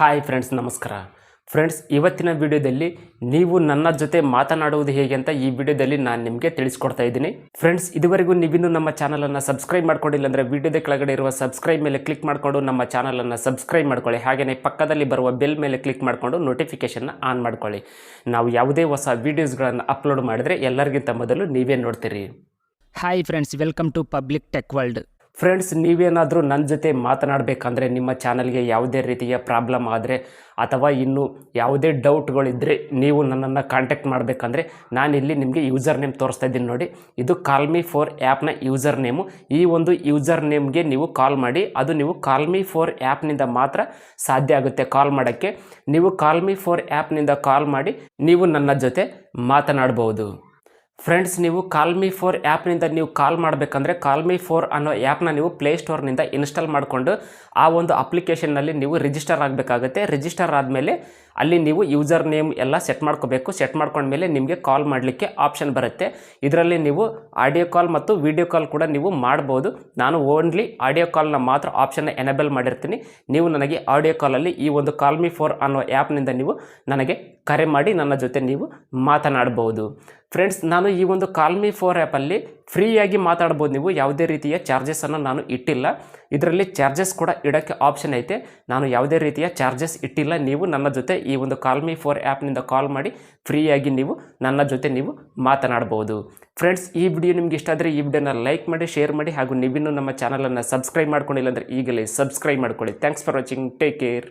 Hi friends ನಮಸ್ಕಾರ. Friends ಇವತ್ತಿನ ವಿಡಿಯೋದಲ್ಲಿ ನೀವು ನನ್ನ ಜೊತೆ ಮಾತನಾಡುವುದು ಹೇಗೆ ಅಂತ ಈ ವಿಡಿಯೋದಲ್ಲಿ ನಾನು ನಿಮಗೆ ತಿಳಿಸ್ಕೊಡ್ತಾ ಇದ್ದೀನಿ. ಫ್ರೆಂಡ್ಸ್ ಇದುವರೆಗೂ ನೀವಿನ್ನೂ ನಮ್ಮ ಚಾನಲನ್ನು ಸಬ್ಸ್ಕ್ರೈಬ್ ಮಾಡ್ಕೊಂಡಿಲ್ಲ ಅಂದರೆ ವಿಡಿಯೋದ ಕೆಳಗಡೆ ಇರುವ ಸಬ್ಸ್ಕ್ರೈಬ್ ಮೇಲೆ ಕ್ಲಿಕ್ ಮಾಡಿಕೊಂಡು ನಮ್ಮ ಚಾನಲನ್ನು ಸಬ್ಸ್ಕ್ರೈಬ್ ಮಾಡ್ಕೊಳ್ಳಿ. ಹಾಗೆಯೇ ಪಕ್ಕದಲ್ಲಿ ಬರುವ ಬೆಲ್ ಮೇಲೆ ಕ್ಲಿಕ್ ಮಾಡಿಕೊಂಡು ನೋಟಿಫಿಕೇಷನ್ನ ಆನ್ ಮಾಡ್ಕೊಳ್ಳಿ. ನಾವು ಯಾವುದೇ ಹೊಸ ವೀಡಿಯೋಸ್ಗಳನ್ನು ಅಪ್ಲೋಡ್ ಮಾಡಿದರೆ ಎಲ್ಲರಿಗಿಂತ ಮೊದಲು ನೀವೇ ನೋಡ್ತೀರಿ. Hi friends welcome to public tech world friends ನೀವೇನಾದರೂ ನನ್ನ ಜೊತೆ ಮಾತನಾಡಬೇಕಂದ್ರೆ ನಿಮ್ಮ ಚಾನಲ್ಗೆ ಯಾವುದೇ ರೀತಿಯ ಪ್ರಾಬ್ಲಮ್ ಆದರೆ ಅಥವಾ ಇನ್ನು ಯಾವುದೇ ಡೌಟ್ಗಳಿದ್ದರೆ ನೀವು ನನ್ನನ್ನು ಕಾಂಟ್ಯಾಕ್ಟ್ ಮಾಡಬೇಕಂದ್ರೆ ನಾನಿಲ್ಲಿ ನಿಮಗೆ ಯೂಸರ್ ನೇಮ್ ತೋರಿಸ್ತಾ ಇದ್ದೀನಿ ನೋಡಿ. ಇದು ಕಾಲ್ಮಿ ಫೋರ್ ಆ್ಯಪ್ನ ಯೂಸರ್ ನೇಮು. ಈ ಒಂದು ಯೂಸರ್ ನೇಮ್ಗೆ ನೀವು ಕಾಲ್ ಮಾಡಿ, ಅದು ನೀವು ಕಾಲ್ಮಿ ಫೋರ್ ಆ್ಯಪ್ನಿಂದ ಮಾತ್ರ ಸಾಧ್ಯ ಆಗುತ್ತೆ ಕಾಲ್ ಮಾಡೋಕ್ಕೆ. ನೀವು ಕಾಲ್ಮಿ ಫೋರ್ ಆ್ಯಪ್ನಿಂದ ಕಾಲ್ ಮಾಡಿ, ನೀವು ನನ್ನ ಜೊತೆ ಮಾತನಾಡ್ಬೋದು. ಫ್ರೆಂಡ್ಸ್ ನೀವು ಕಾಲ್ಮಿ ಫೋರ್ ಆ್ಯಪ್ನಿಂದ ನೀವು ಕಾಲ್ ಮಾಡಬೇಕಂದ್ರೆ ಕಾಲ್ಮಿ ಫೋರ್ ಅನ್ನೋ ಆ್ಯಪ್ನ ನೀವು ಪ್ಲೇಸ್ಟೋರ್ನಿಂದ ಇನ್ಸ್ಟಾಲ್ ಮಾಡಿಕೊಂಡು ಆ ಒಂದು ಅಪ್ಲಿಕೇಶನ್ನಲ್ಲಿ ನೀವು ರಿಜಿಸ್ಟರ್ ಆಗಬೇಕಾಗುತ್ತೆ. ರಿಜಿಸ್ಟರ್ ಆದಮೇಲೆ ಅಲ್ಲಿ ನೀವು ಯೂಸರ್ ನೇಮ್ ಎಲ್ಲ ಸೆಟ್ ಮಾಡ್ಕೋಬೇಕು. ಸೆಟ್ ಮಾಡ್ಕೊಂಡ್ಮೇಲೆ ನಿಮಗೆ ಕಾಲ್ ಮಾಡಲಿಕ್ಕೆ ಆಪ್ಷನ್ ಬರುತ್ತೆ. ಇದರಲ್ಲಿ ನೀವು ಆಡಿಯೋ ಕಾಲ್ ಮತ್ತು ವಿಡಿಯೋ ಕಾಲ್ ಕೂಡ ನೀವು ಮಾಡ್ಬೋದು. ನಾನು ಓನ್ಲಿ ಆಡಿಯೋ ಕಾಲ್ನ ಮಾತ್ರ ಆಪ್ಷನ್ನ ಎನೇಬಲ್ ಮಾಡಿರ್ತೀನಿ. ನೀವು ನನಗೆ ಆಡಿಯೋ ಕಾಲಲ್ಲಿ ಈ ಒಂದು ಕಾಲ್ಮಿ ಫೋರ್ ಅನ್ನೋ ಆ್ಯಪ್ನಿಂದ ನೀವು ನನಗೆ ಕರೆ ಮಾಡಿ ನನ್ನ ಜೊತೆ ನೀವು ಮಾತನಾಡ್ಬೋದು. ಫ್ರೆಂಡ್ಸ್ ನಾನು ಈ ಒಂದು ಕಾಲ್ಮಿ ಫೋರ್ ಆ್ಯಪಲ್ಲಿ ಫ್ರೀಯಾಗಿ ಮಾತಾಡ್ಬೋದು. ನೀವು ಯಾವುದೇ ರೀತಿಯ ಚಾರ್ಜಸನ್ನು ನಾನು ಇಟ್ಟಿಲ್ಲ. ಇದರಲ್ಲಿ ಚಾರ್ಜಸ್ ಕೂಡ ಇಡೋಕ್ಕೆ ಆಪ್ಷನ್ ಐತೆ. ನಾನು ಯಾವುದೇ ರೀತಿಯ ಚಾರ್ಜಸ್ ಇಟ್ಟಿಲ್ಲ. ನೀವು ನನ್ನ ಜೊತೆ ಈ ಒಂದು ಕಾಲ್ಮಿ ಫೋರ್ ಆ್ಯಪ್ನಿಂದ ಕಾಲ್ ಮಾಡಿ ಫ್ರೀಯಾಗಿ ನೀವು ನನ್ನ ಜೊತೆ ನೀವು ಮಾತನಾಡ್ಬೋದು. ಫ್ರೆಂಡ್ಸ್ ಈ ವಿಡಿಯೋ ನಿಮ್ಗೆ ಇಷ್ಟ ಆದರೆ ಈ ವಿಡಿಯೋನ ಲೈಕ್ ಮಾಡಿ ಶೇರ್ ಮಾಡಿ ಹಾಗೂ ನೀವಿನ್ನೂ ನಮ್ಮ ಚಾನಲನ್ನು ಸಬ್ಸ್ಕ್ರೈಬ್ ಮಾಡ್ಕೊಂಡಿಲ್ಲ ಅಂದರೆ ಈಗಲೇ ಸಬ್ಸ್ಕ್ರೈಬ್ ಮಾಡ್ಕೊಳ್ಳಿ. Thanks for watching take care